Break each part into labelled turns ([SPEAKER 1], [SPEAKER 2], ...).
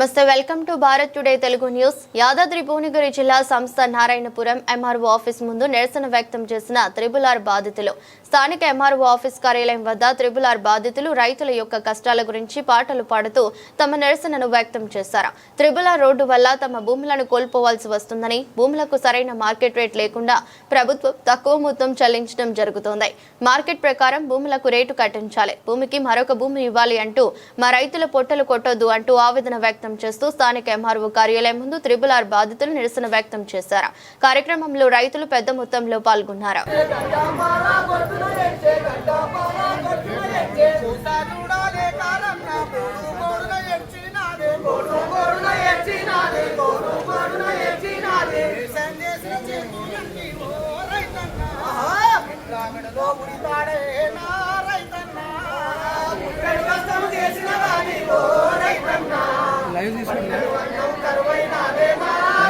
[SPEAKER 1] నమస్తే welcome to Bharat today Telugu news. Yadadri Bhuvanagiri జిల్లా సంస్థ నారాయణపురం ఎంఆర్ఓ ఆఫీస్ ముందు నిరసన వ్యక్తం చేసిన త్రిబుల్ ఆర్ బాధితులు. స్థానిక ఎంఆర్ఓ ఆఫీస్ కార్యాలయం వద్ద త్రిబుల్ ఆర్ బాధితులు రైతుల యొక్క కష్టాల గురించి పాటలు పాడుతూ తమ నిరసనను వ్యక్తం చేశారు. త్రిబుల్ ఆర్ రోడ్డు వల్ల తమ భూములను కోల్పోవాల్సి వస్తుందని భూములకు సరైన మార్కెట్ రేట్ లేకుండా ప్రభుత్వం తక్కువ మొత్తం చెల్లించడం జరుగుతోంది. మార్కెట్ ప్రకారం భూములకు రేటు కట్టించాలి. భూమికి మరొక భూమి ఇవ్వాలి అంటూ మా రైతుల పొట్టలు కొట్టొద్దు అంటూ ఆవేదన వ్యక్తం చేస్తూ స్థానిక ఎంఆర్ఓ కార్యాలయం ముందు త్రిబుల్ ఆర్ బాధితులు నిరసన వ్యక్తం చేశారు. కార్యక్రమంలో రైతులు పెద్ద మొత్తంలో పాల్గొన్నారు.
[SPEAKER 2] చూడాలే కాలన్నా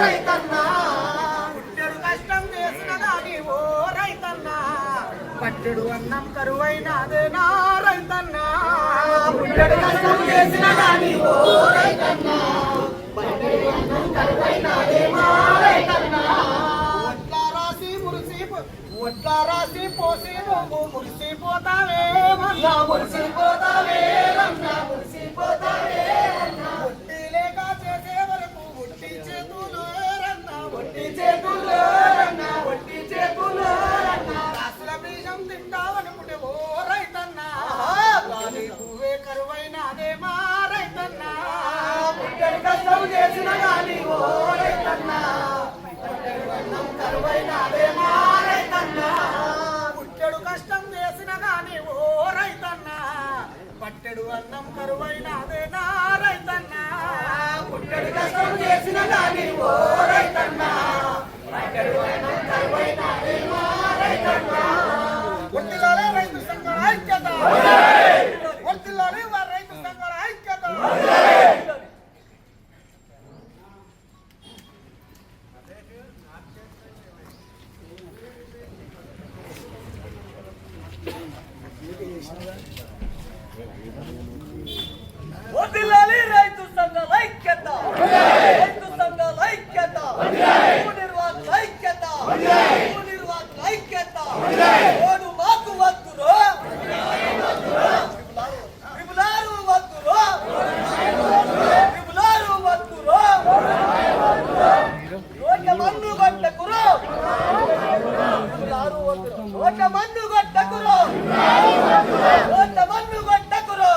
[SPEAKER 2] రైతన్న కష్టం చేసిన గాని ఓ రైతన్నా. పట్టెడు అన్నం కరువైనాదే నా పుట్టెడు కష్టం చేసిన గాని ఓ పట్టెడు అన్నం రాసి మురిసి రాసి పోసి నువ్వు మురిసిపోతావే మన్నా మురిసిపోతావే మురిసిపోతావే
[SPEAKER 3] వదిలాలి రైతు సంఘాల ఐక్యత రైతు సంఘాల ఐక్యత నిర్వాహకుల ఐక్యత నిర్వాహకుల ఐక్యత ఓడు మాకు వద్దురు విపులారు వద్దురు విపులారు వద్దురు రోడ్ల మన్ను గొట్టకురు విపులారు వద్దురు రోడ్ల మన్ను గొట్టకురు రోడ్ల మన్ను గొట్టకురు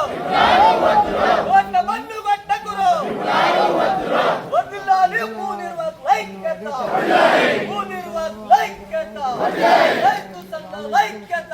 [SPEAKER 3] ఓట్ల మన్ను గొట్టకురు వదిలాలి భూ నిర్వాహకుల ఐక్యత భూ నిర్వాహకుల ఐక్యత రైతు సంఘాల ఐక్యత.